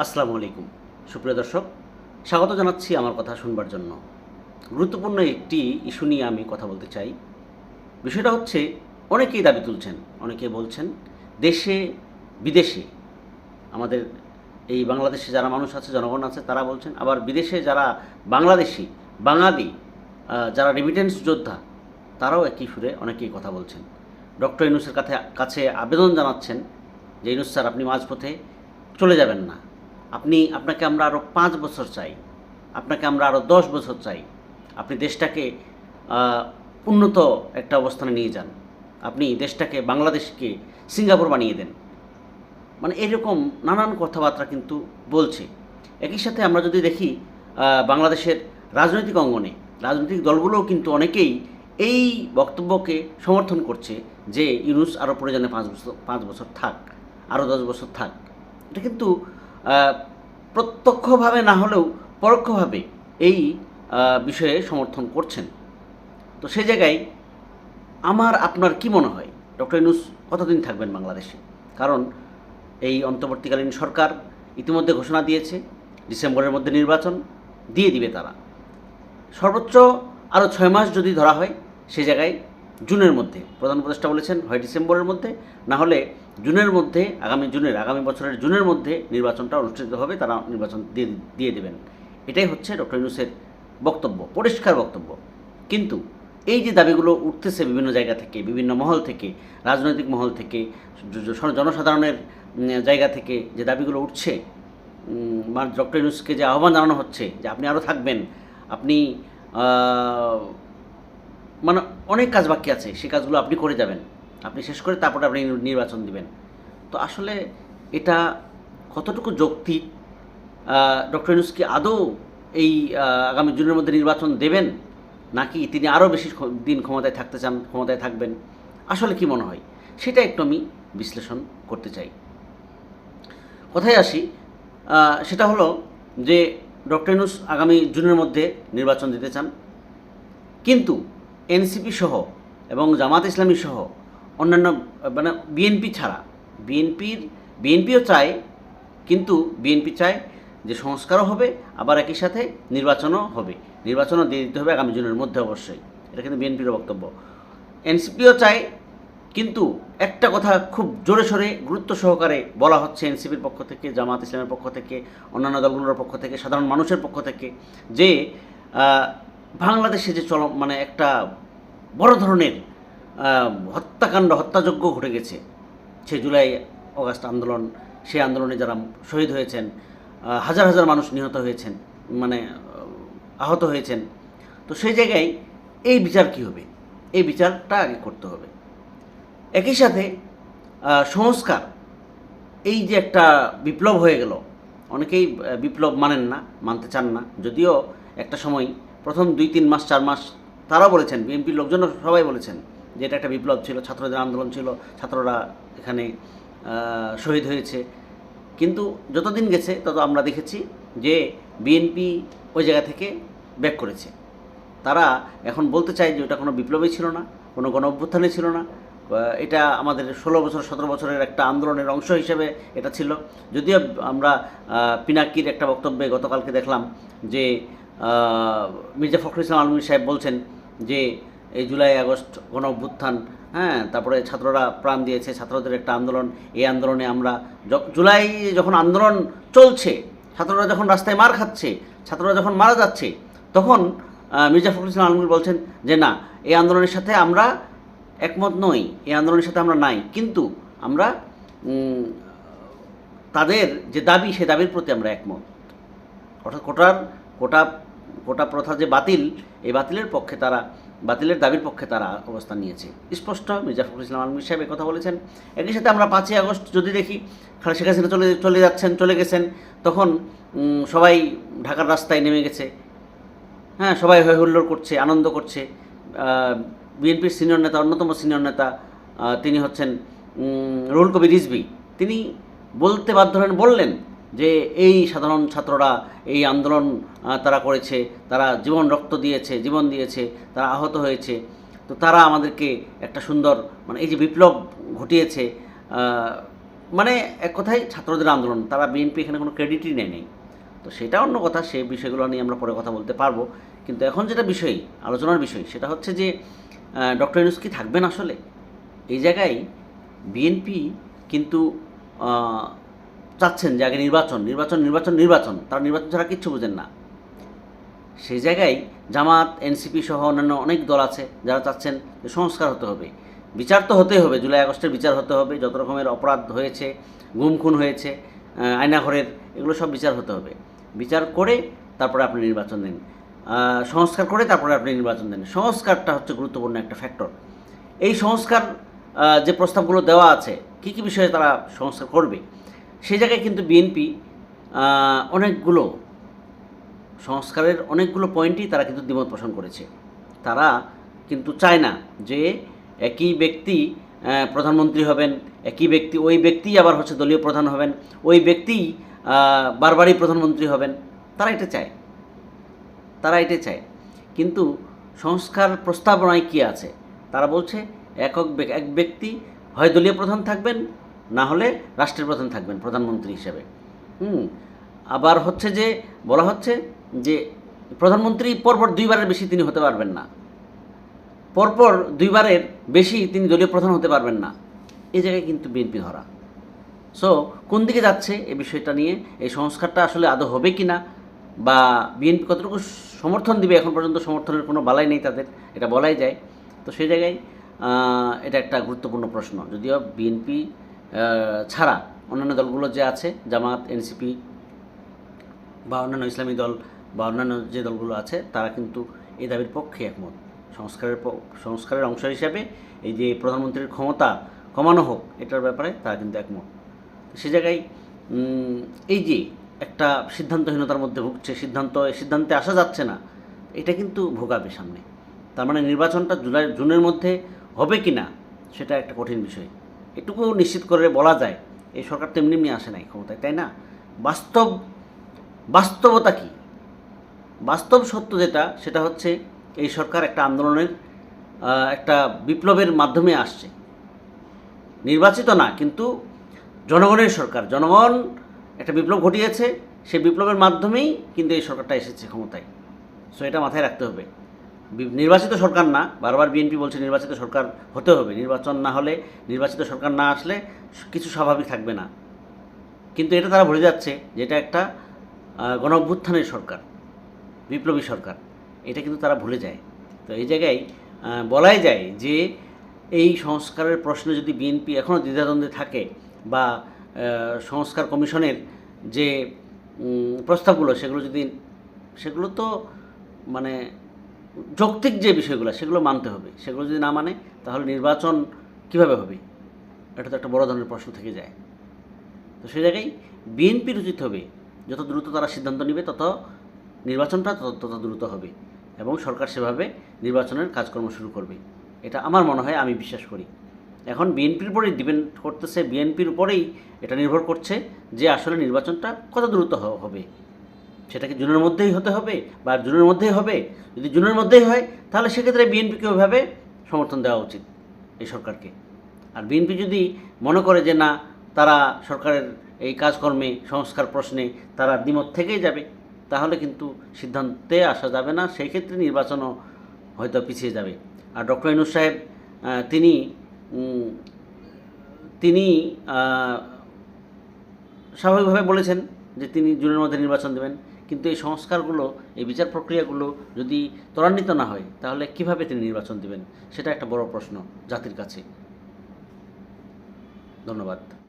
আসসালামু আলাইকুম। সুপ্রিয় দর্শক, স্বাগত জানাচ্ছি আমার কথা শুনবার জন্য। গুরুত্বপূর্ণ একটি ইস্যু নিয়ে আমি কথা বলতে চাই। বিষয়টা হচ্ছে, অনেকেই দাবি তুলছেন, অনেকে বলছেন, দেশে, বিদেশে, আমাদের এই বাংলাদেশে যারা মানুষ আছে, জনগণ আছে, তারা বলছেন, আবার বিদেশে যারা বাংলাদেশি, বাঙালি যারা রেমিটেন্স যোদ্ধা, তারাও একই সুরে অনেকেই কথা বলছেন। ডক্টর ইনুসের কাছে কাছে আবেদন জানাচ্ছেন যে, ইনুস স্যার, আপনি মাঝপথে চলে যাবেন না। আপনি আপনাকে আমরা আরও পাঁচ বছর চাই। আপনাকে আমরা আরও দশ বছর চাই। আপনি দেশটাকে উন্নত একটা অবস্থানে নিয়ে যান। আপনি দেশটাকে, বাংলাদেশকে সিঙ্গাপুর বানিয়ে দেন। মানে এরকম নানান কথাবার্তা কিন্তু বলছে। একই সাথে আমরা যদি দেখি বাংলাদেশের রাজনৈতিক অঙ্গনে, রাজনৈতিক দলগুলোও কিন্তু অনেকেই এই বক্তব্যকে সমর্থন করছে যে ইউনুস আরও প্রয়োজনে পাঁচ বছর পাঁচ বছর থাক আরও দশ বছর থাক। এটা কিন্তু প্রত্যক্ষভাবে না হলেও পরোক্ষভাবে এই বিষয়ে সমর্থন করছেন। তো সে জায়গায় আমার, আপনার কি মনে হয়? ডক্টর ইউনুস কতদিন থাকবেন বাংলাদেশে? কারণ এই অন্তর্বর্তীকালীন সরকার ইতিমধ্যে ঘোষণা দিয়েছে, ডিসেম্বরের মধ্যে নির্বাচন দিয়ে দিবে তারা। সর্বোচ্চ আরও ছয় মাস যদি ধরা হয়, সে জায়গায় জুনের মধ্যে, প্রধান উপদেষ্টা বলেছেন, হয় ডিসেম্বরের মধ্যে, না হলে জুনের মধ্যে, আগামী জুনের, আগামী বছরের জুনের মধ্যে নির্বাচনটা অনুষ্ঠিত হবে, তারা নির্বাচন দিয়ে দিয়ে দেবেন। এটাই হচ্ছে ডক্টর ইউনুসের বক্তব্য, পরিষ্কার বক্তব্য। কিন্তু এই যে দাবিগুলো উঠতেছে বিভিন্ন জায়গা থেকে, বিভিন্ন মহল থেকে, রাজনৈতিক মহল থেকে জনসাধারণের জায়গা থেকে যে দাবিগুলো উঠছে ডক্টর ইউনুসকে যে আহ্বান জানানো হচ্ছে যে আপনি আরও থাকবেন, আপনি মানে অনেক কাজ বাকি আছে সেই কাজগুলো আপনি করে যাবেন। আপনি শেষ করে তারপরে আপনি নির্বাচন দিবেন। তো আসলে এটা কতটুকু যৌক্তিক? ডক্টর ইউনুস কি আদৌ এই আগামী জুনের মধ্যে নির্বাচন দেবেন? নাকি তিনি আরও বেশি দিন ক্ষমতায় থাকতে চান, ক্ষমতায় থাকবেন? আসলে কি মনে হয়? সেটা একটু আমি বিশ্লেষণ করতে চাই। কথায় আসি? সেটা হলো যে ডক্টর ইউনুস আগামী জুনের মধ্যে নির্বাচন দিতে চান। কিন্তু এনসিপি সহ এবং জামাত ইসলামী সহ অন্যান্য মানে বিএনপি ছাড়া, বিএনপির, বিএনপিও চায়, কিন্তু বিএনপি চায় যে সংস্কারও হবে, আবার একই সাথে নির্বাচনও হবে। নির্বাচনও দিয়ে দিতে হবে আগামী জুনের মধ্যে অবশ্যই। এটা কিন্তু বিএনপির বক্তব্য। এনসিপিও চায়, কিন্তু একটা কথা খুব জোরে সোরে গুরুত্ব সহকারে বলা হচ্ছে এনসিপির পক্ষ থেকে, জামাত ইসলামের পক্ষ থেকে, অন্যান্য দলগুলোর পক্ষ থেকে, সাধারণ মানুষের পক্ষ থেকে, যে বাংলাদেশে যে চল মানে একটা বড় ধরনের হত্যাকাণ্ড, হত্যাযজ্ঞ ঘটে গেছে। সে জুলাই অগাস্ট আন্দোলন, সেই আন্দোলনে যারা শহীদ হয়েছেন হাজার হাজার মানুষ নিহত হয়েছেন মানে আহত হয়েছেন। তো সেই জায়গায় এই বিচার কী হবে? এই বিচারটা আগে করতে হবে। একই সাথে সংস্কার, এই যে একটা বিপ্লব হয়ে গেল, অনেকেই বিপ্লব মানেন না, মানতে চান না, যদিও একটা সময় প্রথম দুই, তিন মাস, চার মাস তারাও বলেছেন, বিএনপির লোকজনও সবাই বলেছেন যে এটা একটা বিপ্লব ছিল, ছাত্রদের আন্দোলন ছিল, ছাত্ররা এখানে শহীদ হয়েছে। কিন্তু যতদিন গেছে তত আমরা দেখেছি যে বিএনপি ওই জায়গা থেকে ব্যাক করেছে। তারা এখন বলতে চায় যে ওটা কোনো বিপ্লবই ছিল না, কোনো গণ অভ্যুত্থানই ছিল না। এটা আমাদের ষোলো বছর, সতেরো বছরের একটা আন্দোলনের অংশ হিসেবে এটা ছিল। যদিও আমরা পিনাকির একটা বক্তব্যে গতকালকে দেখলাম যে মির্জা ফখরুল ইসলাম আলমী সাহেব বলছেন যে এই জুলাই, আগস্ট গণ অভ্যুত্থান হ্যাঁ তারপরে ছাত্ররা প্রাণ দিয়েছে, ছাত্রদের একটা আন্দোলন, এই আন্দোলনে আমরা জুলাই যখন আন্দোলন চলছে, ছাত্ররা যখন রাস্তায় মার খাচ্ছে, ছাত্ররা যখন মারা যাচ্ছে, তখন মির্জা ফখরুল ইসলাম আলমগীর বলছেন যে না, এই আন্দোলনের সাথে আমরা একমত নই, এই আন্দোলনের সাথে আমরা নাই। কিন্তু আমরা তাদের যে দাবি, সে দাবির প্রতি আমরা একমত। অর্থাৎ কোটার, কোটা কোটা প্রথা যে বাতিল, এই বাতিলের পক্ষে তারা, বাতিলের দাবির পক্ষে তারা অবস্থান নিয়েছে। স্পষ্ট, মির্জা ফখরুল ইসলাম আলমীর সাহেব কথা বলেছেন। একই সাথে আমরা পাঁচই আগস্ট যদি দেখি শেখ হাসিনা চলে চলে যাচ্ছেন, চলে গেছেন, তখন সবাই ঢাকার রাস্তায় নেমে গেছে। হ্যাঁ সবাই হই হুল্লোড় করছে, আনন্দ করছে। বিএনপির সিনিয়র নেতা, অন্যতম সিনিয়র নেতা তিনি হচ্ছেন রুহুল কবির রিজভি। তিনি বলতে বাধ্য হলেন, বললেন যে এই সাধারণ ছাত্ররা এই আন্দোলন তারা করেছে, তারা জীবন রক্ত দিয়েছে, জীবন দিয়েছে, তারা আহত হয়েছে। তো তারা আমাদেরকে একটা সুন্দর মানে এই যে বিপ্লব ঘটিয়েছে মানে এক কথায় ছাত্রদের আন্দোলন, তারা বিএনপি এখানে কোনো ক্রেডিটই নেয় নেই তো সেটা অন্য কথা সেই বিষয়গুলো নিয়ে আমরা পরে কথা বলতে পারব। কিন্তু এখন যেটা বিষয়, আলোচনার বিষয়, সেটা হচ্ছে যে ডক্টর ইউনুস কি থাকবেন আসলে? এই জায়গায় বিএনপি কিন্তু চাচ্ছেন যে আগে নির্বাচন নির্বাচন নির্বাচন নির্বাচন। তারা নির্বাচন ছাড়া কিচ্ছু বোঝেন না। সেই জায়গায় জামাত, এনসিপি সহ অন্যান্য অনেক দল আছে যারা চাচ্ছেন যে সংস্কার হতে হবে। বিচার তো হতেই হবে, জুলাই, আগস্টের বিচার হতে হবে, যত রকমের অপরাধ হয়েছে গুম খুন হয়েছে আয়নাঘরের, এগুলো সব বিচার হতে হবে। বিচার করে তারপরে আপনি নির্বাচন দিন। সংস্কার করে তারপরে আপনি নির্বাচন দেন। সংস্কারটা হচ্ছে গুরুত্বপূর্ণ একটা ফ্যাক্টর। এই সংস্কার যে প্রস্তাবগুলো দেওয়া আছে, কী কী বিষয়ে তারা সংস্কার করবে? সেই জায়গায় কিন্তু বিএনপি অনেকগুলো সংস্কারের অনেকগুলো পয়েন্টই তারা কিন্তু দ্বিমত পোষণ করেছে। তারা কিন্তু চায় না যে একই ব্যক্তি প্রধানমন্ত্রী হবেন, একই ব্যক্তি, ওই ব্যক্তি আবার হচ্ছে দলীয় প্রধান হবেন, ওই ব্যক্তি বারবারই প্রধানমন্ত্রী হবেন। তারা এটা চায়। তারা এটা চায়। কিন্তু সংস্কার প্রস্তাবনায় কী আছে? তারা বলছে, একক এক ব্যক্তি হয় দলীয় প্রধান থাকবেন না হলে রাষ্ট্রের প্রধান থাকবেন, প্রধানমন্ত্রী হিসেবে। হুম, আবার হচ্ছে যে, বলা হচ্ছে যে, প্রধানমন্ত্রী পরপর দুইবারের বেশি তিনি হতে পারবেন না। পরপর দুইবারের বেশি তিনি দলীয় প্রধান হতে পারবেন না। এ জায়গায় কিন্তু বিএনপি ধরা। সো কোন দিকে যাচ্ছে এই বিষয়টা নিয়ে, এই সংস্কারটা আসলে আদৌ হবে কি না, বা বিএনপি কতটুকু সমর্থন দিবে এখন পর্যন্ত সমর্থনের কোনো বালাই নেই তাদের, এটা বলাই যায়। তো সেই জায়গায় এটা একটা গুরুত্বপূর্ণ প্রশ্ন। যদিও বিএনপি ছাড়া অন্যান্য দলগুলো যে আছে জামাত এনসিপি বা অন্যান্য ইসলামী দল বা অন্যান্য যে দলগুলো আছে, তারা কিন্তু এই দাবির পক্ষে একমত। সংস্কারের সংস্কারের অংশ হিসাবে এই যে প্রধানমন্ত্রীর ক্ষমতা কমানো হোক, এটার ব্যাপারে তারা কিন্তু একমত। সে জায়গায় এই যে একটা সিদ্ধান্তহীনতার মধ্যে ভুগছে, সিদ্ধান্ত, সিদ্ধান্তে আসা যাচ্ছে না, এটা কিন্তু ভোগাবে সামনে। তার মানে নির্বাচনটা জুলাই, জুনের মধ্যে হবে কি না সেটা একটা কঠিন বিষয়। এটুকু নিশ্চিত করে বলা যায়, এই সরকার তো এমনি এমনি আসে নাই ক্ষমতায়, তাই না? বাস্তব, বাস্তবতা কি? বাস্তব সত্য যেটা, সেটা হচ্ছে এই সরকার একটা আন্দোলনের একটা বিপ্লবের মাধ্যমে আসছে। নির্বাচিত না, কিন্তু জনগণের সরকার, জনগণ একটা বিপ্লব ঘটিয়েছে, সেই বিপ্লবের মাধ্যমেই কিন্তু এই সরকারটা এসেছে ক্ষমতায়। সো এটা মাথায় রাখতে হবে। নির্বাচিত সরকার না, বারবার বিএনপি বলছে নির্বাচিত সরকার হতে হবে, নির্বাচন না হলে নির্বাচিত সরকার না আসলে কিছু স্বাভাবিক থাকবে না। কিন্তু এটা তারা ভুলে যাচ্ছে যে এটা একটা গণ সরকার, বিপ্লবী সরকার। এটা কিন্তু তারা ভুলে যায়। তো এই জায়গায় বলাই যায় যে এই সংস্কারের প্রশ্নে যদি বিএনপি এখনও দ্বিধাদ্বন্দ্বে থাকে বা সংস্কার কমিশনের যে প্রস্তাবগুলো, সেগুলো যদি, সেগুলো তো মানে যৌক্তিক যে বিষয়গুলো, সেগুলো মানতে হবে। সেগুলো যদি না মানে তাহলে নির্বাচন কীভাবে হবে? এটা তো একটা বড় ধরনের প্রশ্ন থেকে যায়। তো সেই জায়গায় বিএনপির উচিত হবে, যত দ্রুত তারা সিদ্ধান্ত নেবে, তত নির্বাচনটা তত তত দ্রুত হবে এবং সরকার সেভাবে নির্বাচনের কাজকর্ম শুরু করবে। এটা আমার মনে হয়, আমি বিশ্বাস করি। এখন বিএনপির উপরেই ডিপেন্ড করতেছে, বিএনপির উপরেই এটা নির্ভর করছে যে আসলে নির্বাচনটা কত দ্রুত হবে। সেটা কি জুনের মধ্যেই হতে হবে বা জুনের মধ্যেই হবে। যদি জুনের মধ্যেই হয়, তাহলে সেক্ষেত্রে বিএনপিকে ওইভাবে সমর্থন দেওয়া উচিত এই সরকারকে। আর বিএনপি যদি মনে করে যে না, তারা সরকারের এই কাজকর্মে, সংস্কার প্রশ্নে তারা দ্বিমত থেকেই যাবে, তাহলে কিন্তু সিদ্ধান্তে আসা যাবে না। সেই ক্ষেত্রে নির্বাচনও হয়তো পিছিয়ে যাবে। আর ডক্টর ইনুস সাহেব তিনি তিনি স্বাভাবিকভাবে বলেছেন যে তিনি জুনের মধ্যে নির্বাচন দেবেন। কিন্তু এই সংস্কারগুলো, এই বিচার প্রক্রিয়াগুলো যদি ত্বরান্বিত না হয়, তাহলে কীভাবে তিনি নির্বাচন দেবেন? সেটা একটা বড় প্রশ্ন জাতির কাছে। ধন্যবাদ।